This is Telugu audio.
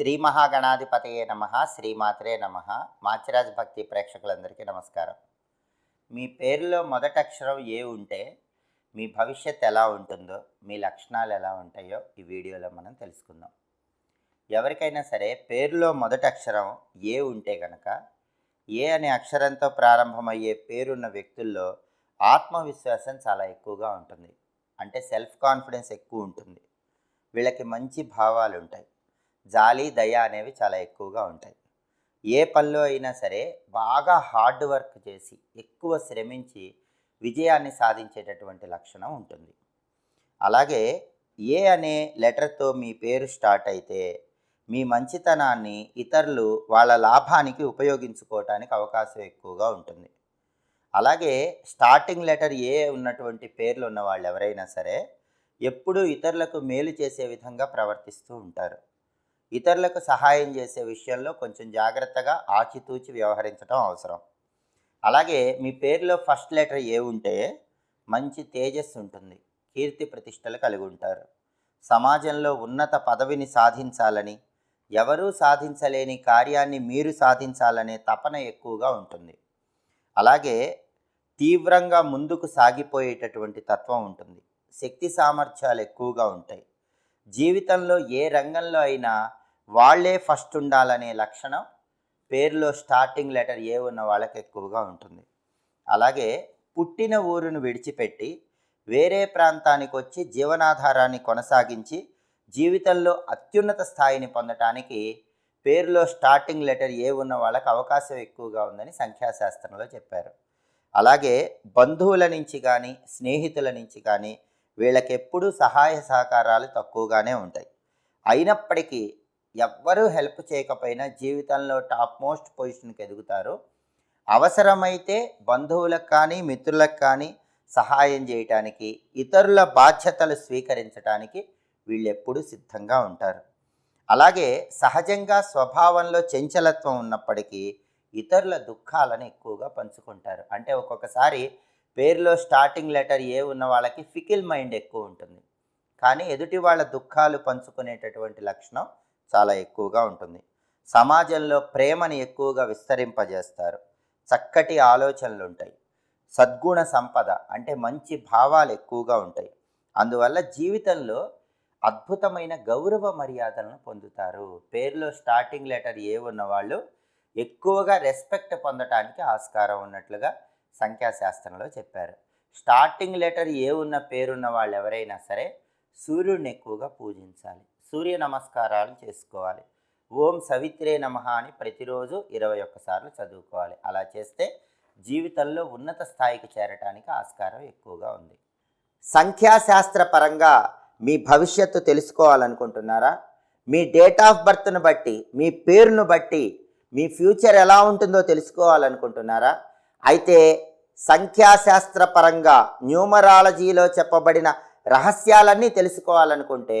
శ్రీ మహాగణాధిపతయే నమ శ్రీమాత్రే నమ. మాచిరాజ్ భక్తి ప్రేక్షకులందరికీ నమస్కారం. మీ పేరులో మొదటి అక్షరం ఏ ఉంటే మీ భవిష్యత్ ఎలా ఉంటుందో మీ లక్షణాలు ఎలా ఉంటాయో ఈ వీడియోలో మనం తెలుసుకుందాం. ఎవరికైనా సరే పేరులో మొదటి అక్షరం ఏ ఉంటే గనక ఏ అనే అక్షరంతో ప్రారంభమయ్యే పేరున్న వ్యక్తుల్లో ఆత్మవిశ్వాసం చాలా ఎక్కువగా ఉంటుంది. అంటే సెల్ఫ్ కాన్ఫిడెన్స్ ఎక్కువ ఉంటుంది. వీళ్ళకి మంచి భావాలు ఉంటాయి. జాలి దయ అనేవి చాలా ఎక్కువగా ఉంటాయి. ఏ పనిలో అయినా సరే బాగా హార్డ్ వర్క్ చేసి ఎక్కువ శ్రమించి విజయాన్ని సాధించేటటువంటి లక్షణం ఉంటుంది. అలాగే ఏ అనే లెటర్తో మీ పేరు స్టార్ట్ అయితే మీ మంచితనాన్ని ఇతరులు వాళ్ళ లాభానికి ఉపయోగించుకోవటానికి అవకాశం ఎక్కువగా ఉంటుంది. అలాగే స్టార్టింగ్ లెటర్ ఏ ఉన్నటువంటి పేర్లు ఉన్న వాళ్ళు ఎవరైనా సరే ఎప్పుడూ ఇతరులకు మేలు చేసే విధంగా ప్రవర్తిస్తూ ఉంటారు. ఇతరులకు సహాయం చేసే విషయంలో కొంచెం జాగ్రత్తగా ఆచితూచి వ్యవహరించడం అవసరం. అలాగే మీ పేరులో ఫస్ట్ లెటర్ ఏ ఉంటే మంచి తేజస్సు ఉంటుంది కీర్తి ప్రతిష్టలు కలిగి ఉంటారు. సమాజంలో ఉన్నత పదవిని సాధించాలని ఎవరూ సాధించలేని కార్యాన్ని మీరు సాధించాలనే తపన ఎక్కువగా ఉంటుంది. అలాగే తీవ్రంగా ముందుకు సాగిపోయేటటువంటి తత్వం ఉంటుంది. శక్తి సామర్థ్యాలు ఎక్కువగా ఉంటాయి. జీవితంలో ఏ రంగంలో అయినా వాళ్ళే ఫస్ట్ ఉండాలనే లక్షణం పేరులో స్టార్టింగ్ లెటర్ ఏ ఉన్న వాళ్ళకి ఎక్కువగా ఉంటుంది. అలాగే పుట్టిన ఊరును విడిచిపెట్టి వేరే ప్రాంతానికి వచ్చి జీవనాధారాన్ని కొనసాగించి జీవితంలో అత్యున్నత స్థాయిని పొందటానికి పేరులో స్టార్టింగ్ లెటర్ ఏ ఉన్న వాళ్ళకి అవకాశం ఎక్కువగా ఉందని సంఖ్యాశాస్త్రంలో చెప్పారు. అలాగే బంధువుల నుంచి కానీ స్నేహితుల నుంచి కానీ వీళ్ళకెప్పుడూ సహాయ సహకారాలు తక్కువగానే ఉంటాయి. అయినప్పటికీ ఎవ్వరూ హెల్ప్ చేయకపోయినా జీవితంలో టాప్ మోస్ట్ పొజిషన్కి ఎదుగుతారు. అవసరమైతే బంధువులకు కానీ మిత్రులకు కానీ సహాయం చేయటానికి ఇతరుల బాధ్యతలు స్వీకరించడానికి వీళ్ళెప్పుడూ సిద్ధంగా ఉంటారు. అలాగే సహజంగా స్వభావంలో చంచలత్వం ఉన్నప్పటికీ ఇతరుల దుఃఖాలను ఎక్కువగా పంచుకుంటారు. అంటే ఒక్కొక్కసారి పేరులో స్టార్టింగ్ లెటర్ ఏ ఉన్న వాళ్ళకి ఫికిల్ మైండ్ ఎక్కువ ఉంటుంది. కానీ ఎదుటి వాళ్ళ దుఃఖాలు పంచుకునేటటువంటి లక్షణం చాలా ఎక్కువగా ఉంటుంది. సమాజంలో ప్రేమని ఎక్కువగా విస్తరింపజేస్తారు. చక్కటి ఆలోచనలు ఉంటాయి సద్గుణ సంపద అంటే మంచి భావాలు ఎక్కువగా ఉంటాయి. అందువల్ల జీవితంలో అద్భుతమైన గౌరవ మర్యాదలను పొందుతారు. పేరులో స్టార్టింగ్ లెటర్ ఏ ఉన్నవాళ్ళు ఎక్కువగా రెస్పెక్ట్ పొందటానికి ఆస్కారం ఉన్నట్లుగా సంఖ్యాశాస్త్రంలో చెప్పారు. స్టార్టింగ్ లెటర్ ఏ ఉన్న పేరున్న వాళ్ళు ఎవరైనా సరే సూర్యుడిని ఎక్కువగా పూజించాలి. సూర్య నమస్కారాలు చేసుకోవాలి. ఓం సవిత్రే నమ అని ప్రతిరోజు ఇరవై ఒక్కసార్లు చదువుకోవాలి. అలా చేస్తే జీవితంలో ఉన్నత స్థాయికి చేరటానికి ఆస్కారం ఎక్కువగా ఉంది. సంఖ్యాశాస్త్ర పరంగా మీ భవిష్యత్తు తెలుసుకోవాలనుకుంటున్నారా? మీ డేట్ ఆఫ్ బర్త్ను బట్టి మీ పేరును బట్టి మీ ఫ్యూచర్ ఎలా ఉంటుందో తెలుసుకోవాలనుకుంటున్నారా? అయితే సంఖ్యాశాస్త్ర పరంగా న్యూమరాలజీలో చెప్పబడిన రహస్యాలన్నీ తెలుసుకోవాలనుకుంటే